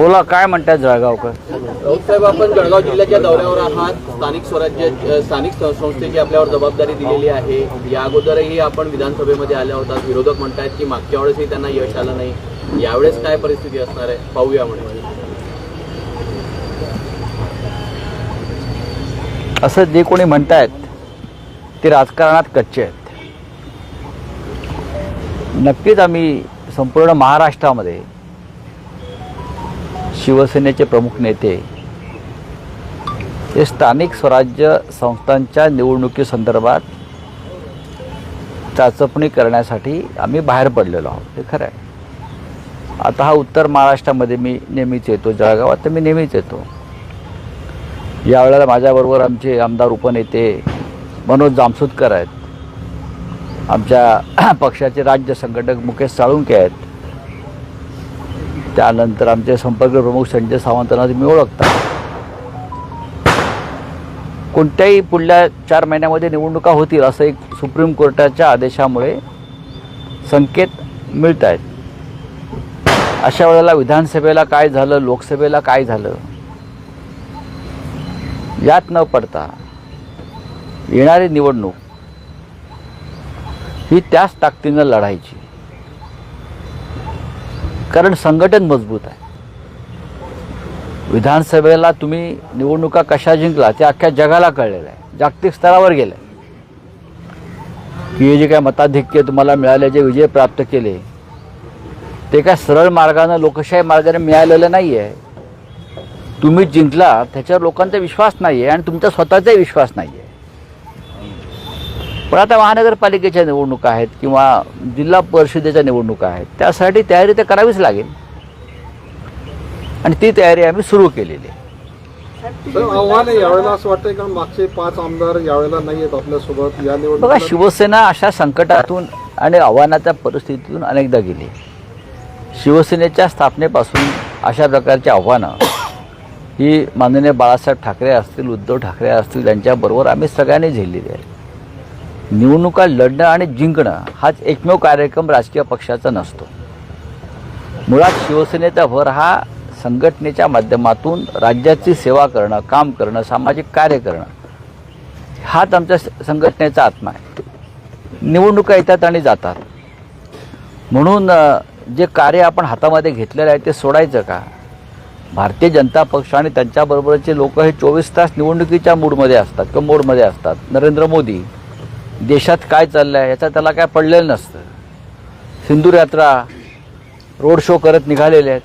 बोला काय म्हणतात जळगावकर? राऊतसाहेब आपण जळगाव जिल्ह्याच्या दौऱ्यावर आहात. स्थानिक स्वराज्य स्थानिक संस्थेची आपल्यावर जबाबदारी दिलेली आहे. या अगोदरही आपण विधानसभेमध्ये आल्या होतात. विरोधक म्हणतायत की मागच्या वेळेसही त्यांना यश आलं नाही. यावेळेस काय परिस्थिती असणार आहे? पाहूया म्हणे असं जे कोणी म्हणतायत ते राजकारणात कच्चे आहेत. नक्कीच आम्ही संपूर्ण महाराष्ट्रामध्ये शिवसेनेचे प्रमुख नेते. हे स्थानिक स्वराज्य संस्थांच्या निवडणुकीसंदर्भात चाचपणी करण्यासाठी आम्ही बाहेर पडलेलो आहोत. हे खरं आहे. आता हा उत्तर महाराष्ट्रामध्ये मी नेहमीच येतो जळगावात तर मी नेहमीच येतो. यावेळेला माझ्याबरोबर आमचे आमदार उपनेते मनोज जामसुदकर आहेत. आमच्या पक्षाचे राज्य संघटक मुकेश साळुंके आहेत. त्यानंतर आमचे संपर्क प्रमुख संजय सावंतांना तुम्ही ओळखता. कोणत्याही पुढल्या चार महिन्यामध्ये निवडणुका होतील असं एक सुप्रीम कोर्टाच्या आदेशामुळे संकेत मिळत आहेत अशा वेळेला विधानसभेला काय झालं लोकसभेला काय झालं यात न पडता येणारी निवडणूक ही त्याच ताकदीनं लढायची. कारण संघटन मजबूत आहे. विधानसभेला तुम्ही निवडणुका कशा जिंकला ते अख्ख्या जगाला कळलेलं आहे. जागतिक स्तरावर गेलं. की हे जे काय मताधिक्य तुम्हाला मिळाले जे विजय प्राप्त केले ते काय सरळ मार्गानं लोकशाही मार्गाने मिळालेलं नाही आहे तुम्ही जिंकला त्याच्यावर लोकांचा विश्वास नाही आहे आणि तुमचा स्वतःचाही विश्वास नाही आहे पण आता महानगरपालिकेच्या निवडणुका आहेत किंवा जिल्हा परिषदेच्या निवडणुका आहेत त्यासाठी तयारी तर करावीच लागेल. आणि ती तयारी आम्ही सुरू केलेली आहे. तर आव्हान आहे यावेळेला असं वाटतंय कारण मागचे पाच आमदार यावेळेला नाही आहेत आपल्यासोबत. या बघा शिवसेना अशा संकटातून आणि आव्हानाच्या परिस्थितीतून अनेकदा गेली. शिवसेनेच्या स्थापनेपासून अशा प्रकारची आव्हानं ही माननीय बाळासाहेब ठाकरे असतील उद्धव ठाकरे असतील यांच्याबरोबर आम्ही सगळ्यांनी झेललेली आहे निवडणुका लढणं आणि जिंकणं हाच एकमेव कार्यक्रम राजकीय पक्षाचा नसतो. मुळात शिवसेनेचा भर हा संघटनेच्या माध्यमातून राज्याची सेवा करणं काम करणं सामाजिक कार्य करणं हाच आमच्या संघटनेचा आत्मा आहे. निवडणुका येतात आणि जातात. म्हणून जे कार्य आपण हातामध्ये घेतलेलं आहे ते सोडायचं का? भारतीय जनता पक्ष आणि त्यांच्याबरोबरचे लोक हे चोवीस तास निवडणुकीच्या मूडमध्ये असतात किंवा मोडमध्ये असतात. नरेंद्र मोदी देशात काय चाललं आहे याचा त्याला काय पडलेलं नसतं. सिंदूर यात्रा रोड शो करत निघालेले आहेत.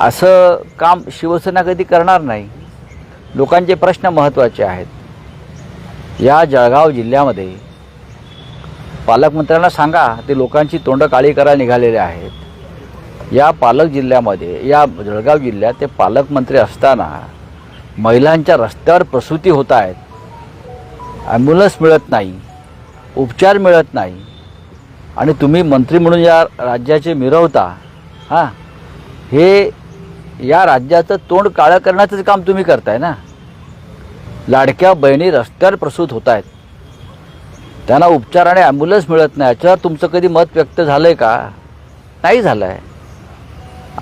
असं काम शिवसेना कधी करणार नाही. लोकांचे प्रश्न महत्त्वाचे आहेत. या जळगाव जिल्ह्यामध्ये पालकमंत्र्यांना सांगा ते लोकांची तोंड काळी करायला निघालेले आहेत. या पालक जिल्ह्यामध्ये या जळगाव जिल्ह्यात ते पालकमंत्री असताना महिलांच्या रस्त्यावर प्रसूती होत आहेत. ॲम्ब्युलन्स मिळत नाही उपचार मिळत नाही. आणि तुम्ही मंत्री म्हणून या राज्याचे मिरवता हां? हे या राज्याचं तोंड काळं करण्याचं काम तुम्ही करताय ना? लाडक्या बहिणी रस्त्यावर प्रसूत होत आहेत त्यांना उपचार आणि ॲम्ब्युलन्स मिळत नाही याच्यावर तुमचं कधी मत व्यक्त झालं आहे का? नाही झालं आहे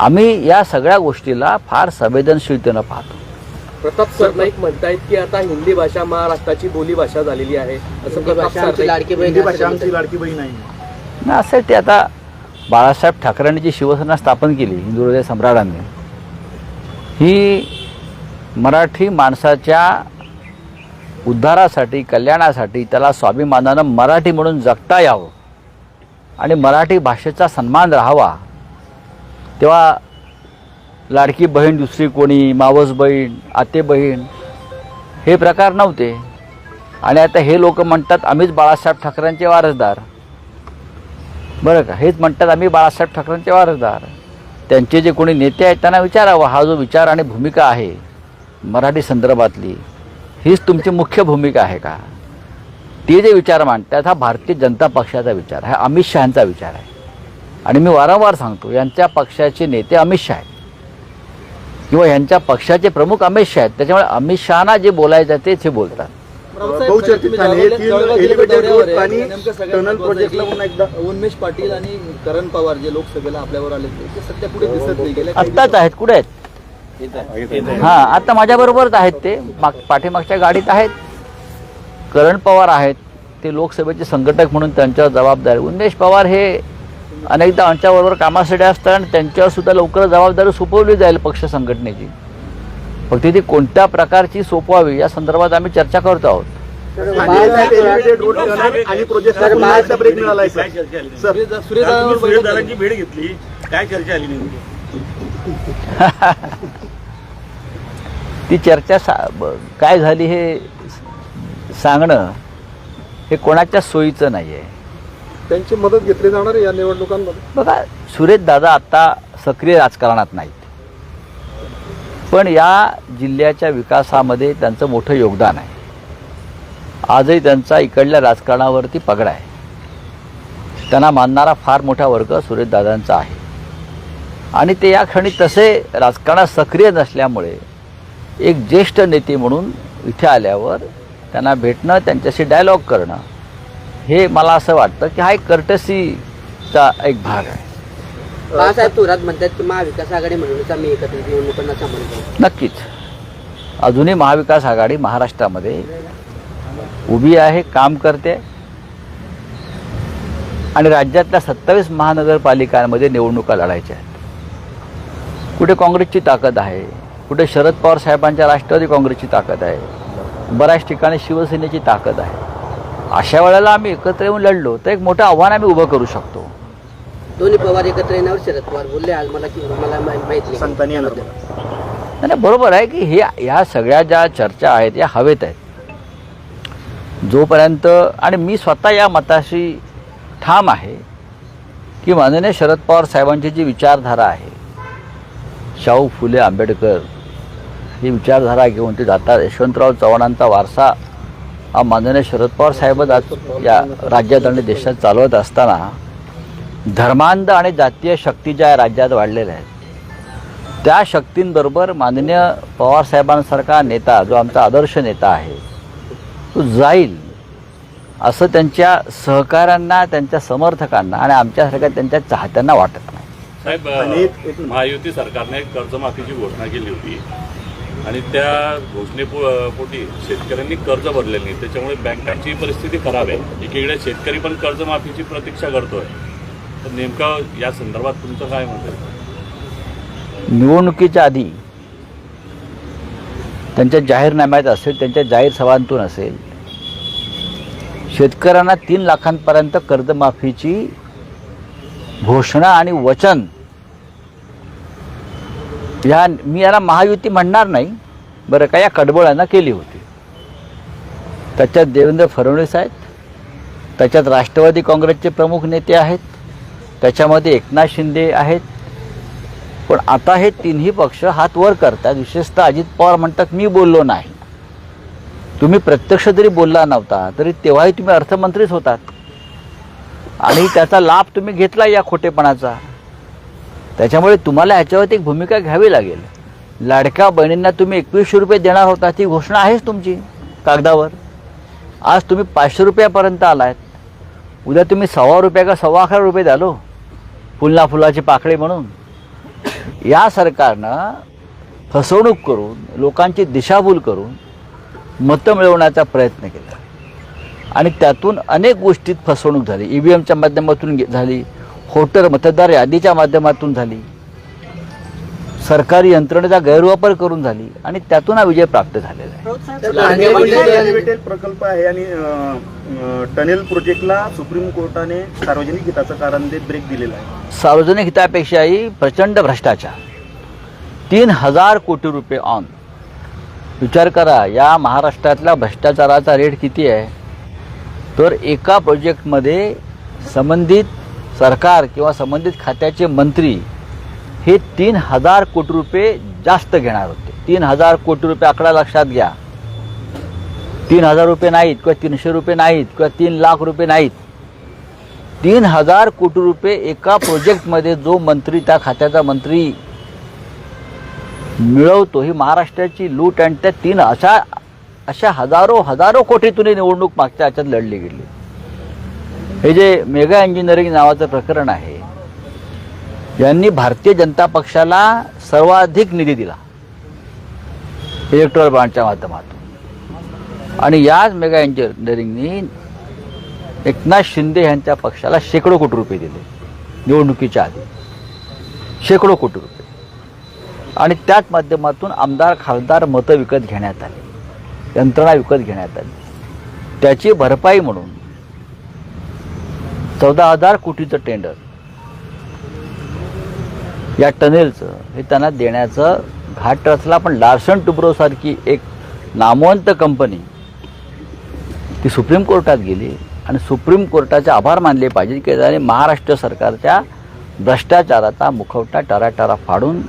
आम्ही या सगळ्या गोष्टीला फार संवेदनशीलतेनं पाहतो. प्रताप सरनाईक म्हणतायत की आता हिंदी भाषा महाराष्ट्राची बोली भाषा झालेली आहे. असं प्रताप सरनाईक हिंदी भाषा आमची लाडकी बहीण आहे. ना असं ते आता बाळासाहेब ठाकरेंनी जी शिवसेना स्थापन केली हिंदू हृदय सम्राटांनी ही मराठी माणसाच्या उद्धारासाठी कल्याणासाठी त्याला स्वाभिमानानं मराठी म्हणून जगता यावं आणि मराठी भाषेचा सन्मान राहावा. तेव्हा लाडकी बहीण दुसरी कोणी मावस बहीण आते बहीण हे प्रकार नव्हते. आणि आता हे लोक म्हणतात आम्हीच बाळासाहेब ठाकरेंचे वारसदार. बरं का? हेच म्हणतात आम्ही बाळासाहेब ठाकरेंचे वारसदार. त्यांचे जे कोणी नेते आहेत त्यांना विचारावं. हा जो विचार आणि भूमिका आहे मराठी संदर्भातली हीच तुमची मुख्य भूमिका आहे का? ते जे विचार मांडतात हा भारतीय जनता पक्षाचा विचार हा अमित शहांचा विचार आहे. आणि मी वारंवार सांगतो यांच्या पक्षाचे नेते अमित शहा आहेत. किंवा यांच्या पक्षाचे प्रमुख अमित शहा आहेत. त्याच्यामुळे अमित शहाना जे बोलायचं तेच हे बोलतात. हे उन्मेष पाटील आणि करण पवार जे लोकसभेला आपल्यावर आले सध्या कुठे दिसत नाही आत्ताच आहेत कुठे आहेत. हा आता माझ्याबरोबरच आहेत ते. माग पाठीमागच्या गाडीत आहेत. करण पवार आहेत. ते लोकसभेचे संघटक म्हणून त्यांच्यावर जबाबदारी उन्मेष पवार हे अनेकदा आमच्याबरोबर कामासाठी असतात आणि त्यांच्यावर सुद्धा लवकर जबाबदारी सोपवली जाईल पक्ष संघटनेची. फक्त ती कोणत्या प्रकारची सोपवावी या संदर्भात आम्ही चर्चा करतो आहोत. चर्चा भेट घेतली. काय आली ती चर्चा सा ब- काय झाली हे सांगणं हे कोणाच्या सोयीचं नाही आहे त्यांची मदत घेतली जाणार आहे या निवडणुकांमध्ये? बघा सुरेश दादा आत्ता सक्रिय राजकारणात नाहीत. पण या जिल्ह्याच्या विकासामध्ये त्यांचं मोठं योगदान आहे. आजही त्यांचा इकडल्या राजकारणावरती पगडा आहे. त्यांना मानणारा फार मोठा वर्ग सुरेशदादांचा आहे. आणि ते या क्षणी तसे राजकारणात सक्रिय नसल्यामुळे एक ज्येष्ठ नेते म्हणून इथे आल्यावर त्यांना भेटणं त्यांच्याशी डायलॉग करणं हे मला असं वाटतं की हा एक कर्टसीचा एक भाग आहे. बाळासाहेब थोरात म्हणतात की महाविकास आघाडी म्हणूनच आम्ही एकत्रित निवडणुकांना सामोरे जाऊ. नक्कीच. अजूनही महाविकास आघाडी महाराष्ट्रामध्ये उभी आहे काम करते आणि राज्यातल्या सत्तावीस महानगरपालिकांमध्ये निवडणुका लढायच्या आहेत. कुठे काँग्रेसची ताकद आहे कुठे शरद पवार साहेबांच्या राष्ट्रवादी काँग्रेसची ताकद आहे बऱ्याच ठिकाणी शिवसेनेची ताकद आहे. अशा वेळेला आम्ही एकत्र येऊन लढलो तर एक मोठं आव्हान आम्ही उभं करू शकतो. दोन्ही पवार एकत्र येण्यावर शरद पवार बोलले आज मला की मला माहीत येणार. नाही. बरोबर आहे की हे ह्या सगळ्या ज्या चर्चा आहेत या हवेत आहेत. जोपर्यंत आणि मी स्वतः या मताशी ठाम आहे की माननीय शरद पवार साहेबांची जी विचारधारा आहे शाहू फुले आंबेडकर ही विचारधारा घेऊन ते जातात. यशवंतराव चव्हाणांचा वारसा हा माननीय शरद पवार साहेबच आज या राज्यात आणि देशात चालवत असताना धर्मांध आणि जातीय शक्ती ज्या राज्यात वाढलेल्या आहेत त्या शक्तींबरोबर माननीय पवारसाहेबांसारखा नेता जो आमचा आदर्श नेता आहे तो जाईल असं त्यांच्या सहकाऱ्यांना त्यांच्या समर्थकांना आणि आमच्यासारख्या त्यांच्या चाहत्यांना वाटत नाही. साहेब महायुती सरकारने कर्जमाफीची घोषणा केली होती. आणि त्या घोषणेपोटी शेतकऱ्यांनी कर्ज भरलेलं. नाही त्याच्यामुळे बँकांची परिस्थिती खराब आहे. एकीकडे शेतकरी पण कर्जमाफीची प्रतीक्षा करतोय. तर नेमकं या संदर्भात तुमचं काय म्हणत आहे? निवडणुकीच्या आधी त्यांच्या जाहीरनाम्यात असेल त्यांच्या जाहीर सभांतून असेल शेतकऱ्यांना तीन लाखांपर्यंत कर्जमाफीची घोषणा आणि वचन ह्या मी याला महायुती म्हणणार नाही बरं का या कडबोळ्यांना केली होती. त्याच्यात देवेंद्र फडणवीस आहेत त्याच्यात राष्ट्रवादी काँग्रेसचे प्रमुख नेते आहेत त्याच्यामध्ये एकनाथ शिंदे आहेत. पण आता हे तिन्ही पक्ष हात वर करतात विशेषतः अजित पवार म्हणतात मी बोललो नाही. तुम्ही प्रत्यक्ष जरी बोलला नव्हता तरी तेव्हाही तुम्ही अर्थमंत्रीच होतात. आणि त्याचा लाभ तुम्ही घेतला या खोटेपणाचा. त्याच्यामुळे तुम्हाला ह्याच्यावरती एक भूमिका घ्यावी लागेल. लाडक्या बहिणींना तुम्ही एकवीसशे रुपये देणार होता ती घोषणा आहेच तुमची कागदावर. आज तुम्ही पाचशे रुपयापर्यंत आलायत उद्या तुम्ही सव्वा रुपया का सव्वा अकरा रुपये द्यालो? फुलना फुलाची पाकळी म्हणून. या सरकारनं फसवणूक करून लोकांची दिशाभूल करून मतं मिळवण्याचा प्रयत्न केला. आणि त्यातून अनेक गोष्टीत फसवणूक झाली. ई व्ही एमच्या माध्यमातून झाली. होटर मतदार यादीच्या माध्यमातून झाली. सरकारी यंत्रणेचा गैरवापर करून झाली आणि त्यातून हा विजय प्राप्त झालेला आहे. प्रकल्प आहे आणि टनेल प्रोजेक्टला सुप्रीम कोर्टाने सार्वजनिक हिताचं कारण देत ब्रेक दिलेला आहे. सार्वजनिक हितापेक्षाही प्रचंड भ्रष्टाचार. तीन हजार कोटी रुपये ऑन विचार करा या महाराष्ट्रातल्या भ्रष्टाचाराचा रेट किती आहे? तर एका प्रोजेक्टमध्ये संबंधित सरकार किंवा संबंधित खात्याचे मंत्री हे तीन हजार कोटी रुपये जास्त घेणार होते. तीन हजार कोटी रुपये आकडा लक्षात घ्या. तीन हजार रुपये नाहीत किंवा तीनशे रुपये नाहीत किंवा तीन लाख रुपये नाहीत. तीन हजार कोटी रुपये एका प्रोजेक्टमध्ये जो मंत्री त्या खात्याचा मंत्री मिळवतो ही महाराष्ट्राची लूट आणि त्या तीन अशा अशा हजारो हजारो कोटीतून निवडणूक मागच्या याच्यात लढली गेली. हे जे मेगा इंजिनिअरिंग नावाचं प्रकरण आहे यांनी भारतीय जनता पक्षाला सर्वाधिक निधी दिला इलेक्ट्रॉल बॉन्डच्या माध्यमातून. आणि याच मेगा इंजिनिअरिंगनी एकनाथ शिंदे यांच्या पक्षाला शेकडो कोटी रुपये दिले निवडणुकीच्या आधी. शेकडो कोटी रुपये. आणि त्याच माध्यमातून आमदार खासदार मतं विकत घेण्यात आली यंत्रणा विकत घेण्यात आली. त्याची भरपाई म्हणून चौदा हजार कोटीचं टेंडर या टनेलचं हे त्यांना देण्याचं घाट रचला पण लार्सन टुब्रोसारखी एक नामवंत कंपनी ती सुप्रीम कोर्टात गेली आणि सुप्रीम कोर्टाचे आभार मानले पाहिजे की त्याने महाराष्ट्र सरकारच्या भ्रष्टाचाराचा मुखवटा टराटरा फाडून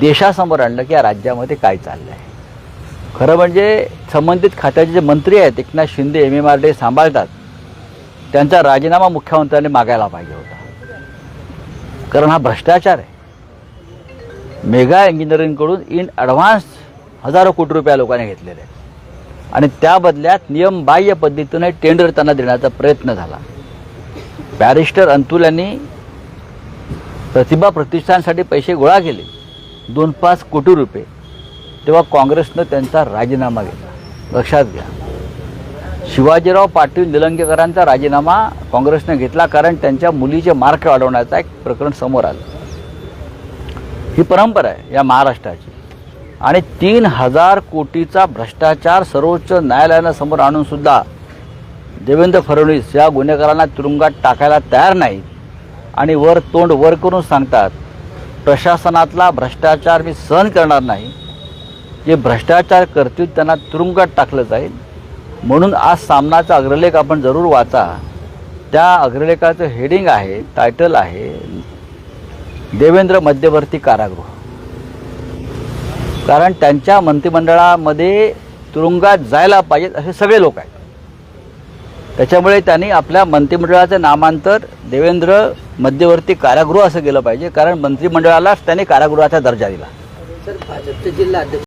देशासमोर आणलं की या राज्यामध्ये काय चाललं आहे खरं म्हणजे संबंधित खात्याचे जे मंत्री आहेत Eknath Shinde M M R D सांभाळतात. त्यांचा राजीनामा मुख्यमंत्र्यांनी मागायला पाहिजे होता. कारण हा भ्रष्टाचार आहे. मेगा इंजिनिअरिंगकडून इन ॲडव्हान्स हजारो कोटी रुपया लोकांनी घेतलेले आहेत. आणि त्या बदल्यात नियमबाह्य पद्धतीने टेंडर त्यांना देण्याचा प्रयत्न झाला. बॅरिस्टर अंतुल यांनी प्रतिभा प्रतिष्ठानसाठी पैसे गोळा केले. दोन पाच कोटी रुपये. तेव्हा काँग्रेसनं त्यांचा राजीनामा घेतला. लक्षात घ्या. शिवाजीराव पाटील निलंगेकरांचा राजीनामा काँग्रेसने घेतला कारण त्यांच्या मुलीचे मार्क वाढवण्याचा एक प्रकरण समोर आलं. ही परंपरा आहे या महाराष्ट्राची. आणि तीन हजार कोटीचा भ्रष्टाचार सर्वोच्च न्यायालयानं समोर आणून सुद्धा देवेंद्र फडणवीस या गुन्हेगारांना तुरुंगात टाकायला तयार नाहीत आणि वर तोंड वर करून सांगतात प्रशासनातला भ्रष्टाचार मी सहन करणार नाही. जे भ्रष्टाचार करतील त्यांना तुरुंगात टाकलं जाईल म्हणून आज सामनाचा अग्रलेख आपण जरूर वाचा. त्या अग्रलेखाचं हेडिंग आहे टायटल आहे देवेंद्र मध्यवर्ती कारागृह. कारण त्यांच्या मंत्रिमंडळामध्ये तुरुंगात जायला पाहिजेत असे सगळे लोक आहेत. त्याच्यामुळे त्यांनी आपल्या मंत्रिमंडळाचं नामांतर देवेंद्र मध्यवर्ती कारागृह असं केलं पाहिजे कारण मंत्रिमंडळालाच त्यांनी कारागृहाचा दर्जा दिला. सर भाजपचे जिल्हा अध्यक्ष